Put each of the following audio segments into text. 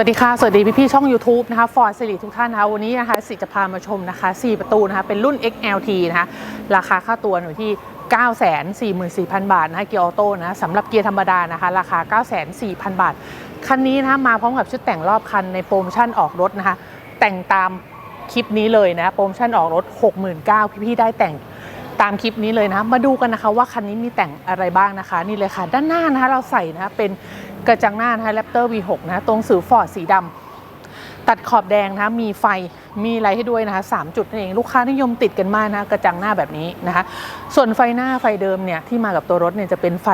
วัสดีค่ะ สวัสดีพี่พี่ๆช่อง YouTube นะคะฟอร์ดสิริทุกท่านนะคะวันนี้นะคะสิจะพามาชมนะคะ 4 ประตูนะคะเป็นรุ่น XLT นะคะราคาค่าตัวอยู่ที่ 944,000 บาทนะคะเกียร์ออโต้นะสำหรับเกียร์ธรรมดานะคะ ราคา 904,000 บาท คันนี้นะคะมาพร้อมกับชุดแต่งรอบคันในโปรโมชั่นออกรถนะคะ แต่งตามคลิปนี้เลยนะโปรโมชั่นออกรถ 69,000พี่ๆได้แต่ง ตามคลิปนี้เลยนะ มาดูกันนะคะว่าคันนี้มีแต่งอะไรบ้างนะคะ นี่เลยค่ะ ด้านหน้านะคะเราใส่นะคะเป็นกระจังหน้านะคะ Raptor V6 นะตรงสื่อฟอร์ดสีดำตัดขอบแดงนะคะมีไฟมีอะไรให้ด้วยนะคะ3จุดนั่นเองลูกค้านิยมติดกันมากนะกระจังหน้าแบบนี้นะคะ ส่วนไฟหน้าไฟเดิมเนี่ยที่มากับตัวรถเนี่ยจะเป็นไฟ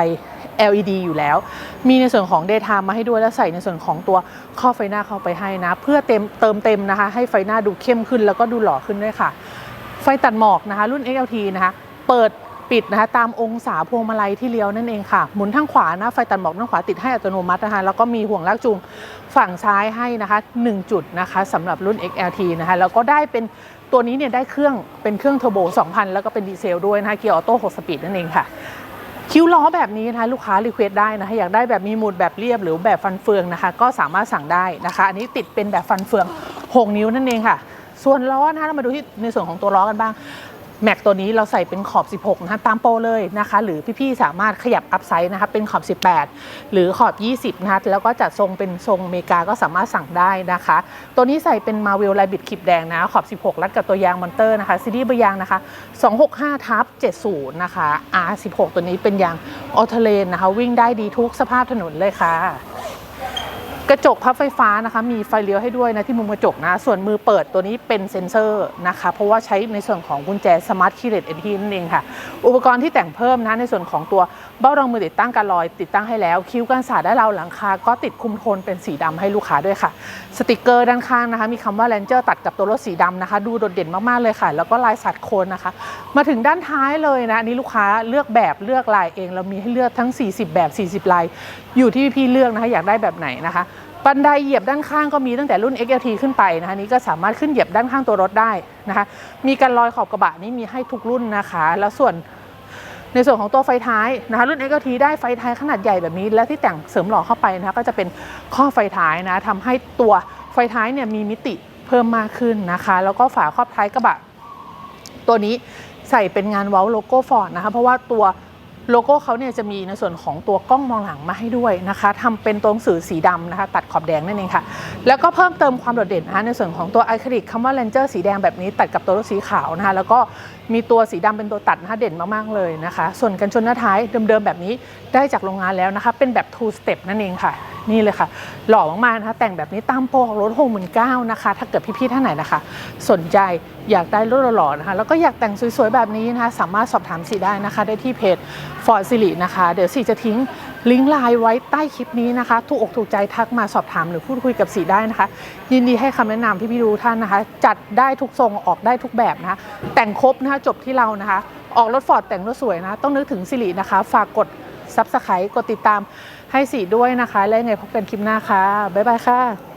LED อยู่แล้ว มีในส่วนของ Daytime มาให้ด้วยแล้วใส่ในส่วนของตัวข้อไฟหน้าเข้าไปให้นะ เพื่อเต็มเติมเต็มนะคะ ให้ไฟหน้าดูเข้มขึ้นแล้วก็ดูหล่อขึ้นด้วยค่ะ ไฟตัดหมอกนะคะ รุ่น XLT นะคะ เปิดปิดนะคะตามองศาพวงมาลัยที่เลี้ยวนั่นเองค่ะ หมุนทางขวานะไฟตัดหมอกทางขวาติดให้อัตโนมัตินะคะแล้วก็มีห่วงลากจูงฝั่งซ้ายให้นะคะ 1 จุดนะคะสำหรับรุ่น XLT นะคะแล้วก็ได้เป็นตัวนี้เนี่ยได้เครื่องเป็นเครื่องเทอร์โบ 2,000 แล้วก็เป็นดีเซลด้วยนะคะเกียร์ออโต้6สปีดนั่นเองค่ะ คิ้วล้อแบบนี้นะคะลูกค้ารีเควสได้นะคะอยากได้แบบมีหมุดแบบเรียบหรือแบบฟันเฟืองนะคะ ก็สามารถสั่งได้นะคะ อันนี้ติดเป็นแบบฟันเฟือง 6 นิ้วนั่นเองค่ะ ส่วนล้อนะคะเรามาดูที่ในส่วนของตัวล้อกันบ้าง แม็กตัวนี้เราใส่เป็นขอบ 16 นะคะตามโปรเลยนะคะ หรือพี่ๆ สามารถขยับอัพไซด์นะคะเป็นขอบ 18 หรือขอบ 20 นะคะแล้วก็จัดทรงเป็นทรงอเมริกาก็สามารถสั่งได้นะคะ ตัวนี้ใส่เป็นมาเวลไลบิดขีบแดงนะ ขอบ 16 รัดกับตัวยางมอนเตอร์นะคะซีรีส์เบย์ยางนะคะ 265ทับ70 นะคะ R16 ตัวนี้เป็นยางออโตเลนนะคะ วิ่งได้ดีทุกสภาพถนนเลยค่ะ กระจกพับไฟฟ้านะคะมีไฟเลี้ยวให้ด้วยนะที่มุมกระจกนะ ส่วนมือเปิดตัวนี้เป็นเซ็นเซอร์นะคะ เพราะว่าใช้ในส่วนของกุญแจสมาร์ทคีย์เลสเอ็นทีนั่นเองค่ะ อุปกรณ์ที่แต่งเพิ่มนะในส่วนของตัวเบ้ารองมือติดตั้งการลอยติดตั้งให้แล้ว คิ้วกันสาดได้เราหลังคา ก็ติดคุมโทนเป็นสีดำให้ลูกค้าด้วยค่ะ สติกเกอร์ด้านข้างนะคะ มีคำว่า Ranger ตัดกับตัวรถสีดำนะคะ ดูโดดเด่นมากๆเลยค่ะ แล้วก็ลายสัตว์โคนนะคะ มาถึงด้านท้ายเลยนะนนี้ลูกค้าเลือกแบบเลือกลายเองเรามีให้เลือกทั้ง 40 แบบ 40 ลายอยู่ที่พี่เลือกนะคะอยากได้แบบไหนนะคะ บันไดเหยียบด้านข้างก็มีตั้งแต่รุ่น XLT ขึ้นไปนะคะนี้ก็สามารถขึ้นเหยียบด้านข้างตัวรถได้นะคะมีการลอยขอบกระบะนี่มีให้ทุกรุ่นนะคะ แล้วส่วนในส่วนของตัวไฟท้ายนะคะรุ่น XLT ได้ไฟท้ายขนาดใหญ่แบบนี้ และที่แต่งเสริมหล่อเข้าไปนะคะก็จะเป็นข้อไฟท้ายนะทำให้ตัวไฟท้ายเนี่ยมีมิติเพิ่มมากขึ้นนะคะ แล้วก็ฝาครอบท้ายกระบะ ตัวนี้ใส่เป็นงานเว้าโลโก้ฟอร์ดนะคะเพราะว่าตัว โลโก้เขาเนี่ยจะมีในส่วนของตัวกล้องมองหลังมาให้ด้วยนะคะทำเป็นตัวหนังสือสีดำนะคะ ตัดขอบแดงนั่นเองค่ะ แล้วก็เพิ่มเติมความโดดเด่นนะคะในส่วนของตัวไอคลิกคำว่าเลนเจอร์สีแดงแบบนี้ตัดกับตัวรถสีขาวนะคะ แล้วก็มีตัวสีดำเป็นตัวตัดนะคะเด่นมากๆเลยนะคะ ส่วนกันชนหน้าท้ายเดิมๆแบบนี้ได้จากโรงงานแล้วนะคะ เป็นแบบ two step นั่นเองค่ะ นี่เลยค่ะ หล่อมากๆนะคะแต่งแบบนี้ตามโปรของรถ6 9 0 0นะคะ ถ้าเกิดพี่ๆท่านไหนนะคะ สนใจอยากได้รถหล่อนะคะ แล้วก็อยากแต่งสวยๆแบบนี้นะคะ สามารถสอบถามสีได้นะคะ ได้ที่เพจ Ford สิรินะคะ เดี๋ยวสีจะทิ้งลิงก์ไลน์ไว้ใต้คลิปนี้นะคะ ถูกอกถูกใจทักมาสอบถามหรือพูดคุยกับสีได้นะคะ ยินดีให้คำแนะนำพี่พี่ๆดูท่านนะคะ จัดได้ทุกทรงออกได้ทุกแบบนะคะแต่งครบนะคะจบที่เรานะคะ ออกรถฟอร์ดแต่งรถสวยนะ ต้องนึกถึงสิรินะคะ ฝากกด ซับสไครต์กดติดตามให้สีด้วยนะคะ แล้วยังไงพบกันคลิปหน้าค่ะ บ๊ายบายค่ะ